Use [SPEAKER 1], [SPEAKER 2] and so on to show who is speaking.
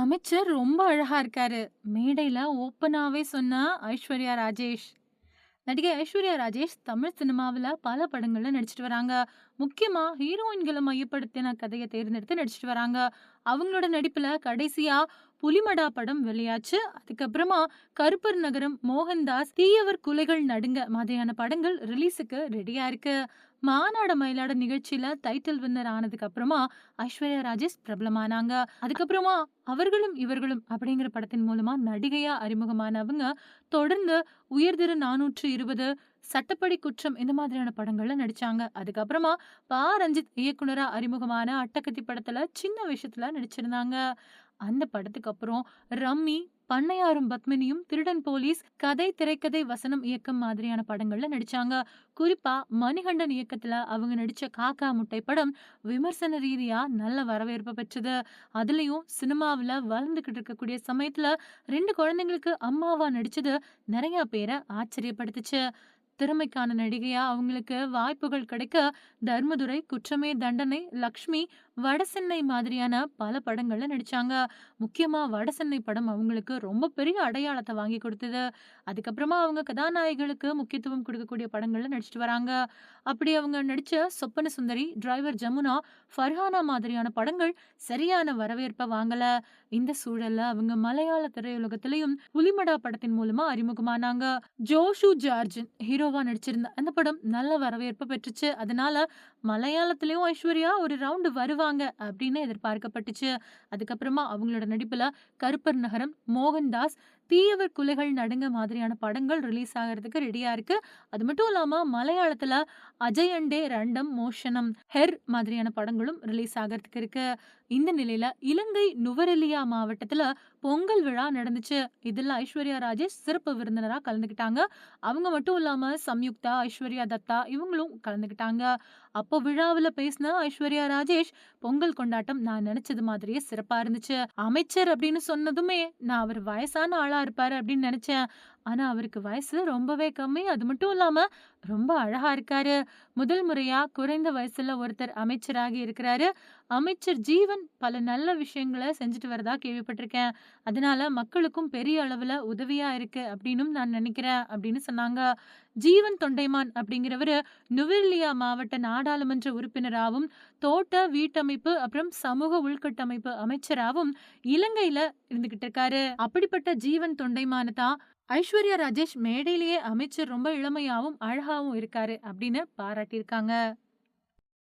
[SPEAKER 1] அமைச்சர் ரொம்ப அழகா இருக்காரு. மேடையில ஓப்பனாவே சொன்னா ஐஸ்வர்யா ராஜேஷ். நடிகை ஐஸ்வர்யா ராஜேஷ் தமிழ் சினிமாவில் பல படங்களில் நடிச்சிட்டு வராங்க. முக்கியமாக ஹீரோயின்களை மையப்படுத்தின கதையை தேர்ந்தெடுத்து நடிச்சிட்டு வராங்க. அவங்களோட நடிப்பில் கடைசியா புலிமடா படம் வெளியாச்சு. அதுக்கப்புறமா கருப்பர் நகரம், மோகன்தாஸ், தீயவர் குலைகள் நடுங்க மாதிரியான படங்கள் ரிலீஸுக்கு ரெடியா இருக்கு. மாநாட மயிலாட நிகழ்ச்சியில டைட்டில் வின்னர் ஆனதுக்கு அப்புறமா ஐஸ்வர்யா ராஜேஷ் பிரபலமானாங்க. அதுக்கப்புறமா அவர்களும் இவர்களும் அப்படிங்கிற படத்தின் மூலமா நடிகையா அறிமுகமானவங்க தொடர்ந்து உயர்திரு 420, சட்டப்படி குற்றம் இந்த மாதிரியான படங்கள்ல நடிச்சாங்க. அதுக்கப்புறமா பா. ரஞ்சித் இயக்குனரா அறிமுகமான அட்டகத்தி படத்துல சின்ன விஷயத்துல நடிச்சிருந்தாங்க. அந்த படத்துக்கு அப்புறம் ரம்மி, பண்ணையாரும் பத்மினியும், திருடன் போலீஸ், கதை, திரைக்கதை, வசனம், இயக்கம் மாதிரியான படங்கள்ல நடிச்சாங்க. குறிப்பா மணிகண்டன் இயக்கத்துல அவங்க நடிச்ச காக்கா முட்டை படம் விமர்சன ரீதியா நல்ல வரவேற்பு பெற்றது. அதுலயும் சினிமாவுல வளர்ந்துகிட்டு இருக்கக்கூடிய சமயத்துல ரெண்டு குழந்தைங்களுக்கு அம்மாவா நடிச்சது நிறைய பேரை ஆச்சரியப்படுத்துச்சு. திறமைக்கான நடிகையா அவங்களுக்கு வாய்ப்புகள் கிடைக்க தர்மதுரை, குற்றமே தண்டனை, லக்ஷ்மி, வடசென்னை மாதிரியான பல படங்கள்ல நடிச்சாங்க. முக்கியமா வடசென்னை படம் அவங்களுக்கு ரொம்ப பெரிய அடையாளத்தை வாங்கி கொடுத்தது. அதுக்கப்புறமா அவங்க கதாநாயகிகளுக்கு முக்கியத்துவம் கொடுக்கக்கூடிய படங்கள்ல நடிச்சிட்டு வராங்க. அப்படி அவங்க நடிச்ச சொப்பன சுந்தரி, டிரைவர் ஜமுனா, ஃபர்ஹானா மாதிரியான படங்கள் சரியான வரவேற்பை வாங்கல. இந்த சூழல்ல அவங்க மலையாள திரையுலகத்திலையும் புலிமடா படத்தின் மூலமா அறிமுகமானாங்க. ஜோஷு ஜார்ஜின் ஹீரோவா நடிச்சிருந்த அந்த படம் நல்ல வரவேற்பு பெற்றுச்சு. அதனால மலையாளத்திலயும் ஐஸ்வர்யா ஒரு ரவுண்டு வருவாங்க அப்படின்னு எதிர்பார்க்கப்பட்டுச்சு. அதுக்கப்புறமா அவங்களோட நடிப்புல கருப்பர் நகரம், மோகன்தாஸ், தீயவர் குலைகள் நடுங்க மாதிரியான படங்கள் ரிலீஸ் ஆகிறதுக்கு ரெடியா இருக்கு. அது மட்டும் இல்லாம மலையாளத்துல அஜயண்டே ரண்டம் மோஷனம், ஹெர் மாதிரியான படங்களும் ரிலீஸ் ஆகிறதுக்கு இருக்கு. இந்த நிலையில இலங்கை நுவரெலியா மாவட்டத்துல பொங்கல் விழா நடந்துச்சு. இதுல ஐஸ்வர்யா ராஜேஷ் சிறப்பு விருந்தினரா கலந்துக்கிட்டாங்க. அவங்க மட்டும் இல்லாம சம்யுக்தா, ஐஸ்வர்யா தத்தா இவங்களும் கலந்துக்கிட்டாங்க. அப்போ விழாவுல பேசின ஐஸ்வர்யா ராஜேஷ், பொங்கல் கொண்டாட்டம் நான் நினைச்சது மாதிரியே சிறப்பா இருந்துச்சு. அமைச்சர் அப்படின்னு சொன்னதுமே நான் அவர் வயசான ஆளா இருப்பாரு அப்படின்னு நினைச்சேன். ஆனா அவருக்கு வயசு ரொம்பவே கம்மி. அது மட்டும் இல்லாம ரொம்ப அழகா இருக்காரு. முதல் முறையா குறைந்த வயசுல ஒருத்தர் அமைச்சராகி இருக்கிறாரு. அமைச்சர் ஜீவன் பல நல்ல விஷயங்கள செஞ்சுட்டு வரதா கேள்விப்பட்டிருக்கேன். அதனால மக்களுக்கும் பெரிய அளவுல உதவியா இருக்கு அப்படின்னும் நான் நினைக்கிறேன் அப்படின்னு சொன்னாங்க. ஜீவன் தொண்டைமான் அப்படிங்கிறவர் நுவரெலியா மாவட்ட நாடாளுமன்ற உறுப்பினராவும், தோட்ட, வீட்டமைப்பு அப்புறம் சமூக உள்கட்டமைப்பு அமைச்சராவும் இலங்கையில இருந்துகிட்டு இருக்காரு. அப்படிப்பட்ட ஜீவன் தொண்டைமான தான் ஐஸ்வர்யா ராஜேஷ் மேடையிலேயே அமைச்சர் ரொம்ப இளமையாவும், அழகாவும் இருக்காரு அப்படின்னு பாராட்டியிருக்காங்க.